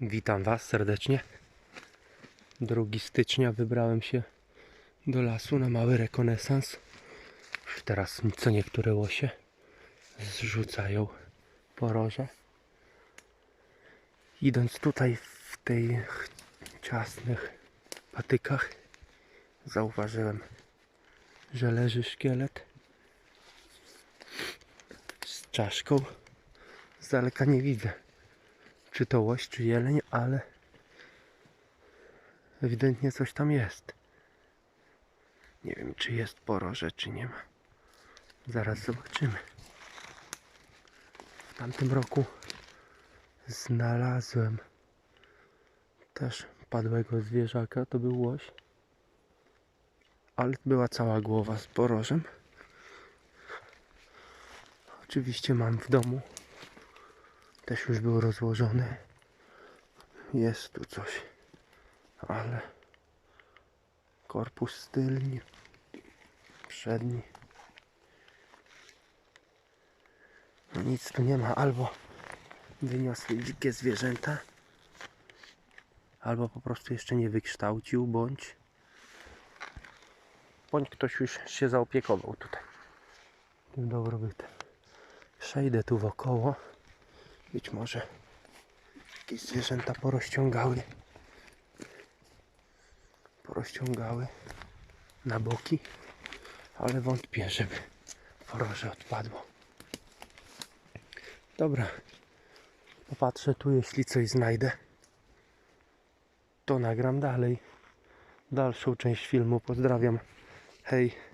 Witam Was serdecznie. 2 stycznia wybrałem się do lasu na mały rekonesans. Teraz co niektóre łosie zrzucają poroże. Idąc tutaj w tych ciasnych patykach zauważyłem, że leży szkielet z czaszką. Z daleka nie widzę czy to łoś, czy jeleń, ale ewidentnie coś tam jest. Nie wiem, czy jest poroże, czy nie ma. Zaraz zobaczymy. W tamtym roku znalazłem też padłego zwierzaka, to był łoś. Ale była cała głowa z porożem. Oczywiście mam w domu też już był rozłożony. Jest tu coś, ale korpus tylni, przedni. No nic tu nie ma, albo wyniosły dzikie zwierzęta, albo po prostu jeszcze nie wykształcił, bądź bądź ktoś już się zaopiekował tutaj tym dobrobytem. Przejdę tu wokoło. Być może jakieś zwierzęta porozciągały. Porozciągały na boki, ale wątpię, żeby poroże odpadło. Dobra, popatrzę tu, jeśli coś znajdę, to nagram dalej dalszą część filmu. Pozdrawiam. Hej.